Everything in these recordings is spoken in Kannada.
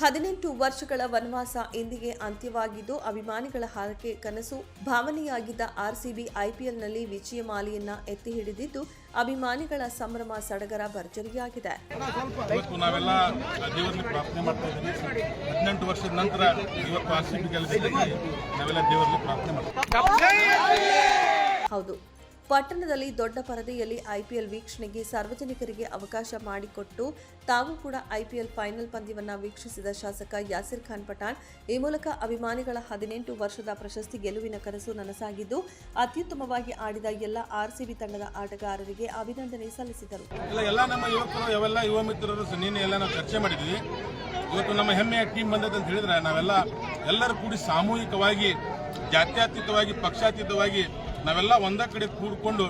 ಹದಿನೆಂಟು ವರ್ಷಗಳ ವನವಾಸ ಇಂದಿಗೆ ಅಂತ್ಯವಾಗಿದ್ದು ಅಭಿಮಾನಿಗಳ ಹಾರಕೆ ಕನಸು. ಭಾವನೆಯಾಗಿದ್ದ ಆರ್ಸಿಬಿ ಐಪಿಎಲ್ನಲ್ಲಿ ವಿಜಯಮಾಲೆಯನ್ನ ಎತ್ತಿ ಹಿಡಿದಿದ್ದು ಅಭಿಮಾನಿಗಳ ಸಂಭ್ರಮ ಸಡಗರ ಭರ್ಜರಿಯಾಗಿದೆ. ನಾವೆಲ್ಲ ದೇವರಲ್ಲಿ ಪ್ರಾರ್ಥನೆ ಮಾಡ್ತಾ ಇದ್ದೀವಿ. ಹದಿನೆಂಟು ವರ್ಷದ ನಂತರ ಇವತ್ತು ಆರ್ ಸಿ ನಾವೆಲ್ಲ ದೇವರಲ್ಲಿ ಪ್ರಾರ್ಥನೆ ಮಾಡ್ತೀವಿ. ಹೌದು. ಪಟ್ಟಣದಲ್ಲಿ ದೊಡ್ಡ ಪರದೆಯಲ್ಲಿ ಐಪಿಎಲ್ ವೀಕ್ಷಣೆಗೆ ಸಾರ್ವಜನಿಕರಿಗೆ ಅವಕಾಶ ಮಾಡಿಕೊಟ್ಟು ತಾವು ಕೂಡ ಐಪಿಎಲ್ ಫೈನಲ್ ಪಂದ್ಯವನ್ನು ವೀಕ್ಷಿಸಿದ ಶಾಸಕ ಯಾಸಿರ್ ಖಾನ್ ಪಠಾಣ್, ಈ ಮೂಲಕ ಅಭಿಮಾನಿಗಳ ಹದಿನೆಂಟು ವರ್ಷದ ಪ್ರಶಸ್ತಿ ಗೆಲುವಿನ ಕನಸು ನನಸಾಗಿದ್ದು, ಅತ್ಯುತ್ತಮವಾಗಿ ಆಡಿದ ಎಲ್ಲ ಆರ್ಸಿಬಿ ತಂಡದ ಆಟಗಾರರಿಗೆ ಅಭಿನಂದನೆ ಸಲ್ಲಿಸಿದರು. ಎಲ್ಲ ನಮ್ಮ ಯುವಕರು, ಯಾವೆಲ್ಲ ಯುವ ಮಿತ್ರರು ಎಲ್ಲ ನಾವು ಚರ್ಚೆ ಮಾಡಿದ್ವಿ. ಇವತ್ತು ನಮ್ಮ ಹೆಮ್ಮೆಯ ಟೀಮ್ ಬಂದದ್ದು ಅಂತ ಹೇಳಿದ್ರೆ ನಾವೆಲ್ಲ ಎಲ್ಲರೂ ಕೂಡಿ ಸಾಮೂಹಿಕವಾಗಿ, ಜಾತ್ಯಾತೀತವಾಗಿ, ಪಕ್ಷಾತೀತವಾಗಿ ನಾವೆಲ್ಲ ಒಂದೇ ಕಡೆ ಕೂಡಿಕೊಂಡು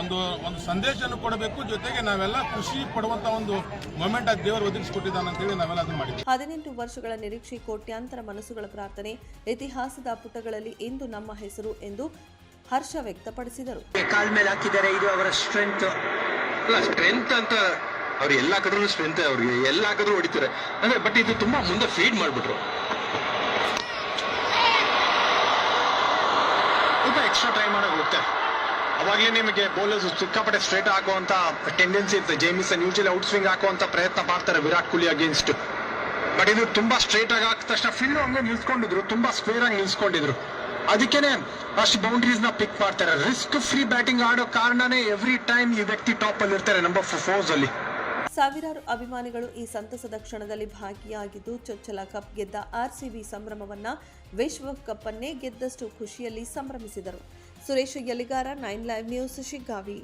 ಒಂದು ಒಂದು ಸಂದೇಶವನ್ನು ಕೊಡಬೇಕು ಜೊತೆಗೆ ನಾವೆಲ್ಲ ಖುಷಿ ಪಡುವಂತ ಒಂದು ಮೊಮೆಂಟ್ ಆ ದೇವರು ಒದಗಿಸಿಕೊಟ್ಟಿದ್ದಾನೆ ಅಂತೇಳಿ ನಾವೆಲ್ಲ ಅದನ್ನ ಮಾಡಿದ್ವಿ. ಹದಿನೆಂಟು ವರ್ಷಗಳ ನಿರೀಕ್ಷೆ ಕೋಟ್ಯಾಂತರ ಮನಸ್ಸುಗಳ ಪ್ರಾರ್ಥನೆ ಇತಿಹಾಸದ ಪುಟಗಳಲ್ಲಿ ಇಂದು ನಮ್ಮ ಹೆಸರು ಎಂದು ಹರ್ಷ ವ್ಯಕ್ತಪಡಿಸಿದರು. ಕಾಲ್ ಮೇಲೆ ಹಾಕಿದ್ದಾರೆ ಇದು ಅವರ ಸ್ಟ್ರೆಂತ್ ಅಲ್ಲ ಸ್ಟ್ರೆಂತ್ ಅಂತ ಅವ್ರು ಎಲ್ಲಾ ಕಡೆ ಸ್ಟ್ರೆಂತ್ ಅವ್ರಿಗೆ ಎಲ್ಲ ಕಡೆ ಹೊಡಿತಾರೆ. ಅಂದ್ರೆ ಬಟ್ ಇದು ತುಂಬಾ ಮುಂದೆ ಫೀಡ್ ಮಾಡ್ಬಿಟ್ರು. ಎಕ್ಸ್ಟ್ರಾ ಟ್ರೈ ಮಾಡಕ್ ಹೋಗ್ತಾರೆ ಅವಾಗಲೇ ನಿಮಗೆ ಬೌಲರ್ಸ್ ಸಿಕ್ಕಾಪಟ್ಟೆ ಸ್ಟ್ರೇಟ್ ಹಾಕುವಂತ ಟೆಂಡೆನ್ಸಿ ಇರುತ್ತೆ ಜೇಮಿಸನ್ ಯೂಶಲಿ ಔಟ್ ಸ್ವಿಂಗ್ ಹಾಕುವಂತ ಪ್ರಯತ್ನ ಮಾಡ್ತಾರೆ ವಿರಾಟ್ ಕೊಹ್ಲಿ ಅಗೇನ್ಸ್ಟ್ ಬಟ್ ಇದು ತುಂಬಾ ಸ್ಟ್ರೇಟ್ ಆಗಿ ಹಾಕಿದ ತಕ್ಷಣ ಫೀಲ್ಡ್ ಹಂಗೆ ನಿಲ್ಸ್ಕೊಂಡಿದ್ರು. ತುಂಬಾ ಸ್ಕ್ವೇರ್ ಆಗಿ ನಿಲ್ಸ್ಕೊಂಡಿದ್ರು. ಅದಕ್ಕೇನೆ ಅಷ್ಟು ಬೌಂಡ್ರೀಸ್ನ ಪಿಕ್ ಮಾಡ್ತಾರೆ. ರಿಸ್ಕ್ ಫ್ರೀ ಬ್ಯಾಟಿಂಗ್ ಆಡೋ ಕಾರಣನೇ ಎವ್ರಿ ಟೈಮ್ ಈ ವ್ಯಕ್ತಿ ಟಾಪ್ ಅಲ್ಲಿ ಇರ್ತಾರೆ ನಂಬರ್ ಫೋರ್ಸ್ ಅಲ್ಲಿ. ಸಾವಿರಾರು ಅಭಿಮಾನಿಗಳು ಈ ಸಂತಸದ ಕ್ಷಣದಲ್ಲಿ ಭಾಗಿಯಾಗಿದ್ದು ಚೊಚ್ಚಲ ಕಪ್ ಗೆದ್ದ ಆರ್ಸಿಬಿ ಸಂಭ್ರಮವನ್ನ ವಿಶ್ವಕಪ್ ಅನ್ನೇ ಗೆದ್ದಷ್ಟು ಖುಷಿಯಲ್ಲಿ ಸಂಭ್ರಮಿಸಿದರು. Suresh Yaligar, nine live news, Shiggavi.